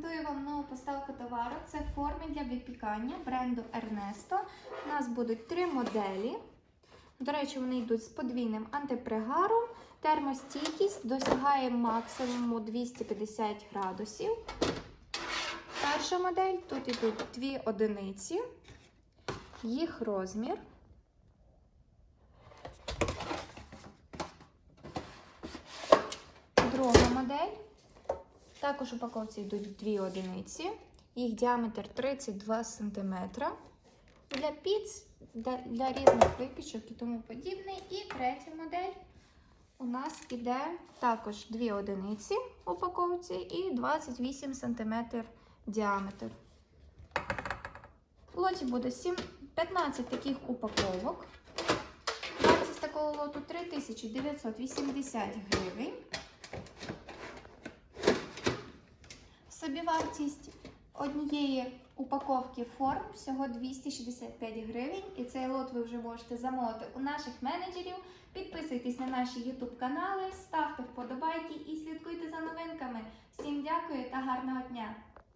презентую вам нову поставку товару. Це форми для випікання бренду Ernesto. У нас будуть три моделі. До речі, вони йдуть з подвійним антипригаром. Термостійкість досягає максимуму 250 градусів. Перша модель тут йдуть дві одиниці, їх розмір. Друга модель. Також у упаковці йдуть дві одиниці. Їх діаметр 32 см. Для піц, для, різних випічок і тому подібне. І третя модель у нас іде також дві одиниці в упаковці і 28 см діаметр. В лоті буде 7, 15 таких упаковок. Вартість такого лоту 3980 гривень. Собівартість однієї упаковки форм всього 265 гривень. І цей лот ви вже можете замовити у наших менеджерів. Підписуйтесь на наші YouTube канали, ставте вподобайки і слідкуйте за новинками. Всім дякую та гарного дня!